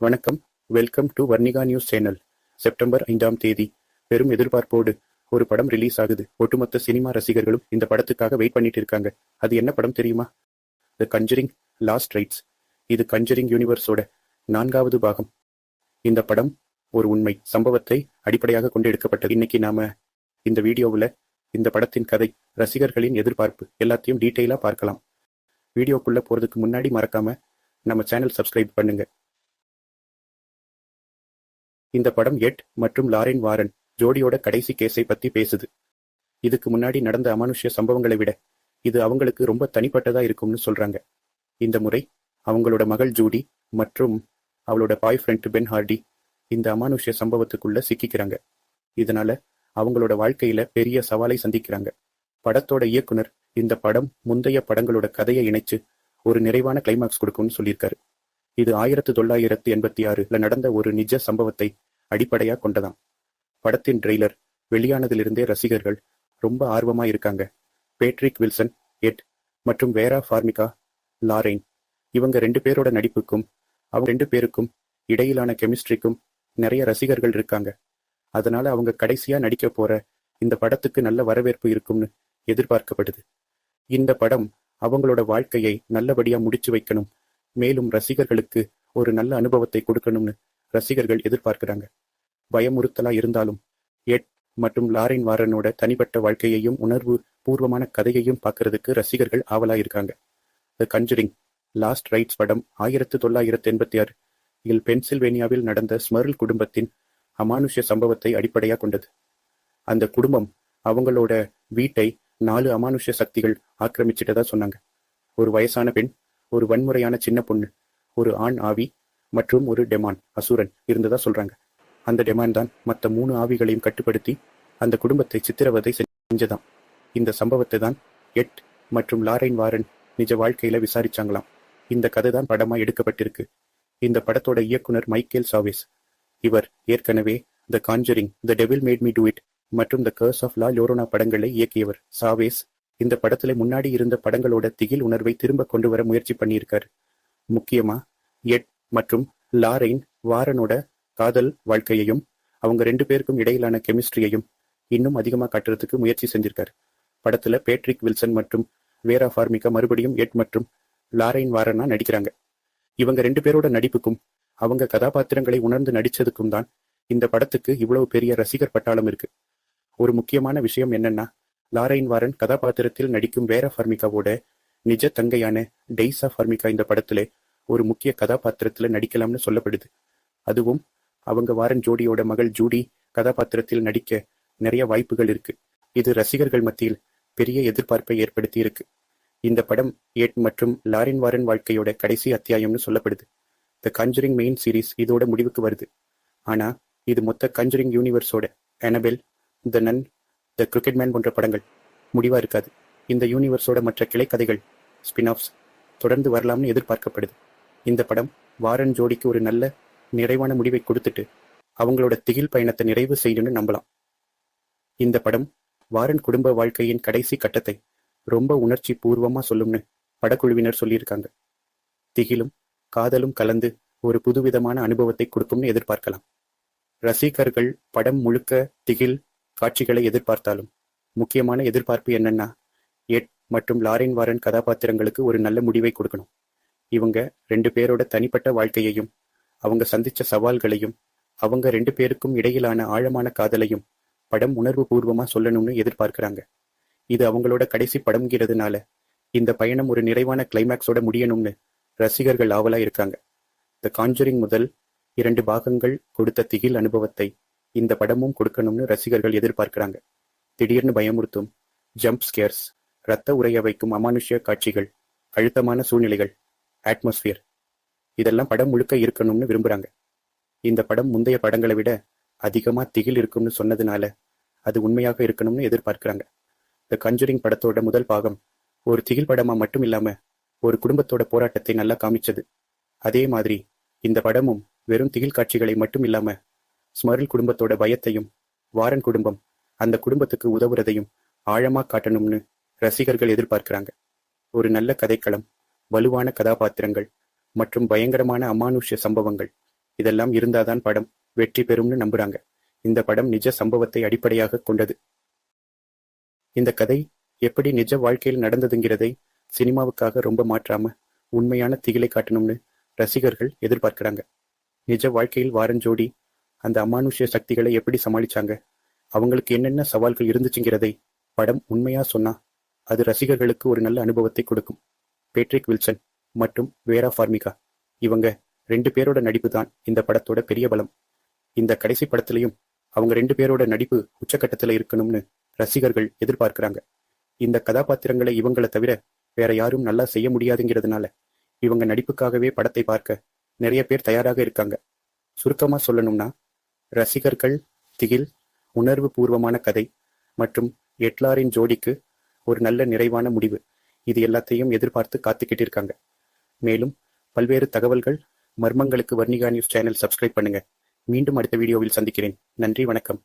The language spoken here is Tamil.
வணக்கம். Welcome to Varnika news channel September ஐந்தாம் தேதி. பெரும் எதிர்பார்ப்போடு ஒரு படம் ரிலீஸ் ஆகுது. ஒட்டுமொத்த சினிமா ரசிகர்களும் இந்த படத்துக்காக வெயிட் பண்ணிட்டு இருக்காங்க. அது என்ன படம் தெரியுமா? த கஞ்சரிங் லாஸ்ட் ரைட்ஸ் இது கஞ்சரிங் யூனிவர்ஸோட நான்காவது பாகம். இந்த படம் ஒரு உண்மை. சம்பவத்தை அடிப்படையாக கொண்டு எடுக்கப்பட்டது. இன்னைக்கு நாம இந்த வீடியோவில் இந்த படத்தின் கதை ரசிகர்களின் எதிர்பார்ப்பு எல்லாத்தையும் டீட்டெயிலாக பார்க்கலாம். வீடியோக்குள்ளே போகிறதுக்கு முன்னாடி மறக்காம நம்ம சேனல் சப்ஸ்கிரைப் பண்ணுங்கள் இந்த படம் எட் மற்றும் லாரென் வாரன் ஜோடியோட கடைசி கேஸை பத்தி பேசுது. இதுக்கு முன்னாடி நடந்த அமானுஷ்ய சம்பவங்களை விட இது அவங்களுக்கு ரொம்ப தனிப்பட்டதா இருக்கும்னு சொல்றாங்க. இந்த முறை அவங்களோட மகள் ஜூடி மற்றும் அவளோட பாய் ஃப்ரெண்ட் பென் ஹார்டி இந்த அமானுஷ்ய சம்பவத்துக்குள்ள சிக்கிக்கிறாங்க. இதனால அவங்களோட வாழ்க்கையில பெரிய சவாலை சந்திக்கிறாங்க. படத்தோட இயக்குனர் இந்த படம் முந்தைய படங்களோட கதையை இணைச்சு ஒரு நிறைவான கிளைமாக்ஸ் கொடுக்கும்னு சொல்லியிருக்காரு. இது ஆயிரத்து தொள்ளாயிரத்து எண்பத்தி ஆறுல நடந்த ஒரு நிஜ சம்பவத்தை அடிப்படையா கொண்டதாம். படத்தின் ட்ரெய்லர் வெளியானதிலிருந்தே ரசிகர்கள் ரொம்ப ஆர்வமா இருக்காங்க. பேட்ரிக் வில்சன் எட் மற்றும் வேரா ஃபார்மிகா லாரெயின். இவங்க ரெண்டு பேரோட நடிப்புக்கும் அவங்க ரெண்டு பேருக்கும் இடையிலான கெமிஸ்ட்ரிக்கும் நிறைய ரசிகர்கள் இருக்காங்க. அதனால அவங்க கடைசியா நடிக்க போற இந்த படத்துக்கு நல்ல வரவேற்பு இருக்கும்னு எதிர்பார்க்கப்படுது. இந்த படம் அவங்களோட வாழ்க்கையை நல்லபடியா முடிச்சு வைக்கணும் மேலும் ரசிகர்களுக்கு ஒரு நல்ல அனுபவத்தை கொடுக்கணும்னு ரசிகர்கள் எதிர்பார்க்கிறாங்க. பயமுறுத்தலா இருந்தாலும் எட் மற்றும் லாரின் வாரனோட தனிப்பட்ட வாழ்க்கையையும் உணர்வு பூர்வமான கதையையும் பார்க்கறதுக்கு ரசிகர்கள் ஆவலா இருக்காங்க. த கஞ்சரிங் லாஸ்ட் ரைட்ஸ் படம் ஆயிரத்து தொள்ளாயிரத்து எண்பத்தி ஆறு இல் பென்சில்வேனியாவில் நடந்த ஸ்மர்ல் குடும்பத்தின் அமானுஷ்ய சம்பவத்தை அடிப்படையா கொண்டது. அந்த குடும்பம் அவங்களோட வீட்டை நாலு அமானுஷ்ய சக்திகள் ஆக்கிரமிச்சிட்டதா சொன்னாங்க. ஒரு வயசான பெண் ஒரு வன்முறையான சின்ன பொண்ணு ஒரு ஆண் ஆவி மற்றும் ஒரு டெமான் அசுரன் இருந்ததா சொல்றாங்க. அந்த டெமான் தான் மற்ற மூணு ஆவிகளையும் கட்டுப்படுத்தி அந்த குடும்பத்தை சித்திரவதை செஞ்சதாம். இந்த சம்பவத்தை தான் எட் மற்றும் லாரைன் வாரன் நிஜ வாழ்க்கையில விசாரிச்சாங்களாம். இந்த கதை தான் படமா எடுக்கப்பட்டிருக்கு. இந்த படத்தோட இயக்குனர் மைக்கேல் சாவேஸ். இவர் ஏற்கனவே the conjuring the devil made me do it மற்றும் த கர்ஸ் ஆஃப் லா லோரோனா படங்களை இயக்கியவர். சாவேஸ் இந்த படத்துல முன்னாடி இருந்த படங்களோட திகில் உணர்வை திரும்ப கொண்டு வர முயற்சி பண்ணியிருக்காரு. முக்கியமா எட் மற்றும் லாரைன் வாரனோட காதல் வாழ்க்கையையும் அவங்க ரெண்டு பேருக்கும் இடையிலான கெமிஸ்ட்ரியையும் இன்னும் அதிகமா காட்டுறதுக்கு முயற்சி செஞ்சிருக்காரு. படத்துல பேட்ரிக் வில்சன் மற்றும் வேரா ஃபார்மிகா மறுபடியும் எட் மற்றும் லாரைன் வாரனா நடிக்கிறாங்க. இவங்க ரெண்டு பேரோட நடிப்புக்கும் அவங்க கதாபாத்திரங்களை உணர்ந்து நடிச்சதுக்கும் தான் இந்த படத்துக்கு இவ்வளவு பெரிய ரசிகர் பட்டாளம் இருக்கு. ஒரு முக்கியமான விஷயம் என்னன்னா லாரைன் வாரன் கதாபாத்திரத்தில் நடிக்கும் வேற ஃபர்மிகாவோட நிஜ தங்கையான டெய்ஸா ஃபர்மிகா இந்த படத்துல ஒரு முக்கிய கதாபாத்திரத்துல நடிக்கலாம்னு சொல்லப்படுது. அதுவும் அவங்க வாரன் ஜோடியோட மகள் ஜூடி கதாபாத்திரத்தில் நடிக்க நிறைய வாய்ப்புகள் இருக்கு. இது ரசிகர்கள் மத்தியில் பெரிய எதிர்பார்ப்பை ஏற்படுத்தி இருக்கு. இந்த படம் எட் மற்றும் லாரின் வாரன் வாழ்க்கையோட கடைசி அத்தியாயம்னு சொல்லப்படுது. த கஞ்சரிங் மெயின் சீரீஸ் இதோட முடிவுக்கு வருது. ஆனா இது மொத்த Conjuring யூனிவர்ஸோட Annabelle the Nun the crooked man போன்ற படங்கள் முடிவாக இருக்காது. இந்த யூனிவர்ஸோட மற்ற கிளைக்கதைகள் ஸ்பின் ஆஃப்ஸ் தொடர்ந்து வரலாம்னு எதிர்பார்க்கப்படுது. இந்த படம் வாரன் ஜோடிக்கு ஒரு நல்ல நிறைவான முடிவை கொடுத்துட்டு அவங்களோட திகில் பயணத்தை நிறைவு செய்யணும்னு நம்பலாம். இந்த படம் வாரன் குடும்ப வாழ்க்கையின் கடைசி கட்டத்தை ரொம்ப உணர்ச்சி பூர்வமாக சொல்லும்னு படக்குழுவினர் சொல்லியிருக்காங்க. திகிலும் காதலும் கலந்து ஒரு புதுவிதமான அனுபவத்தை கொடுக்கும்னு எதிர்பார்க்கலாம். ரசிகர்கள் படம் முழுக்க திகில் காட்சிகளை எதிர்பார்த்தாலும் முக்கியமான எதிர்பார்ப்பு என்னன்னா எட் மற்றும் லாரின் வாரன் கதாபாத்திரங்களுக்கு ஒரு நல்ல முடிவை கொடுக்கணும். இவங்க ரெண்டு பேரோட தனிப்பட்ட வாழ்க்கையையும் அவங்க சந்திச்ச சவால்களையும் அவங்க ரெண்டு பேருக்கும் இடையிலான ஆழமான காதலையும் படம் உணர்வு பூர்வமா சொல்லணும்னு எதிர்பார்க்கிறாங்க. இது அவங்களோட கடைசி படம்ங்கிறதுனால இந்த பயணம் ஒரு நிறைவான கிளைமேக்ஸோட முடியணும்னு ரசிகர்கள் ஆவலா இருக்காங்க. த காஞ்சுரிங் முதல் இரண்டு பாகங்கள் கொடுத்த திகில் அனுபவத்தை இந்த படமும் கொடுக்கணும்னு ரசிகர்கள் எதிர்பார்க்கிறாங்க. திடீர்னு பயமுறுத்தும் ஜம்ப் ஸ்கேர்ஸ் ரத்த உரைய வைக்கும் அமானுஷ்ய காட்சிகள் அழுத்தமான சூழ்நிலைகள் அட்மாஸ்பியர் இதெல்லாம் படம் முழுக்க இருக்கணும்னு விரும்புறாங்க. இந்த படம் முந்தைய படங்களை விட அதிகமா திகில் இருக்கும்னு சொன்னதுனால அது உண்மையாக இருக்கணும்னு எதிர்பார்க்கிறாங்க. த கஞ்சரிங் படத்தோட முதல் பாகம் ஒரு திகில் படமா மட்டும் இல்லாம ஒரு குடும்பத்தோட போராட்டத்தை நல்லா காமிச்சது. அதே மாதிரி இந்த படமும் வெறும் திகில் காட்சிகளை மட்டும் இல்லாம ஸ்மரில் குடும்பத்தோட பயத்தையும் வாரன் குடும்பம் அந்த குடும்பத்துக்கு உதவுறதையும் ஆழமா காட்டணும்னு ரசிகர்கள் எதிர்பார்க்கிறாங்க. ஒரு நல்ல கதைக்களம் வலுவான கதாபாத்திரங்கள் மற்றும் பயங்கரமான அமானுஷ்ய சம்பவங்கள். இதெல்லாம் இருந்தாதான் படம் வெற்றி பெறும்னு நம்புறாங்க. இந்த படம் நிஜ சம்பவத்தை அடிப்படையாக கொண்டது. இந்த கதை எப்படி நிஜ வாழ்க்கையில் நடந்ததுங்கிறதை சினிமாவுக்காக ரொம்ப மாற்றாம உண்மையான திகிலை காட்டணும்னு ரசிகர்கள் எதிர்பார்க்கிறாங்க. நிஜ வாழ்க்கையில் வாரன் ஜோடி அந்த அமானுஷ்ய சக்திகளை எப்படி சமாளிச்சாங்க? அவங்களுக்கு என்னென்ன சவால்கள் இருந்துச்சுங்கிறதை படம் உண்மையா சொன்னா அது ரசிகர்களுக்கு ஒரு நல்ல அனுபவத்தை கொடுக்கும். பேட்ரிக் வில்சன் மற்றும் வேரா ஃபார்மிகா. இவங்க ரெண்டு பேரோட நடிப்பு தான் இந்த படத்தோட பெரிய பலம். இந்த கடைசி படத்திலையும் அவங்க ரெண்டு பேரோட நடிப்பு உச்சக்கட்டத்தில் இருக்கணும்னு ரசிகர்கள் எதிர்பார்க்கிறாங்க. இந்த கதாபாத்திரங்களை இவங்களை தவிர வேற யாரும் நல்லா செய்ய முடியாதுங்கிறதுனால இவங்க நடிப்புக்காகவே படத்தை பார்க்க நிறைய பேர் தயாராக இருக்காங்க. சுருக்கமா சொல்லணும்னா ரசிகர்கள் திகில் உணர்வு பூர்வமான கதை மற்றும் எட்லாரின் ஜோடிக்கு ஒரு நல்ல நிறைவான முடிவு. இது எல்லாத்தையும் எதிர்பார்த்து காத்துக்கிட்டு இருக்காங்க மேலும் பல்வேறு தகவல்கள் மர்மங்களுக்கு வர்ணிகா நியூஸ் சேனல் சப்ஸ்கிரைப் பண்ணுங்க. மீண்டும் அடுத்த வீடியோவில் சந்திக்கிறேன். நன்றி வணக்கம்.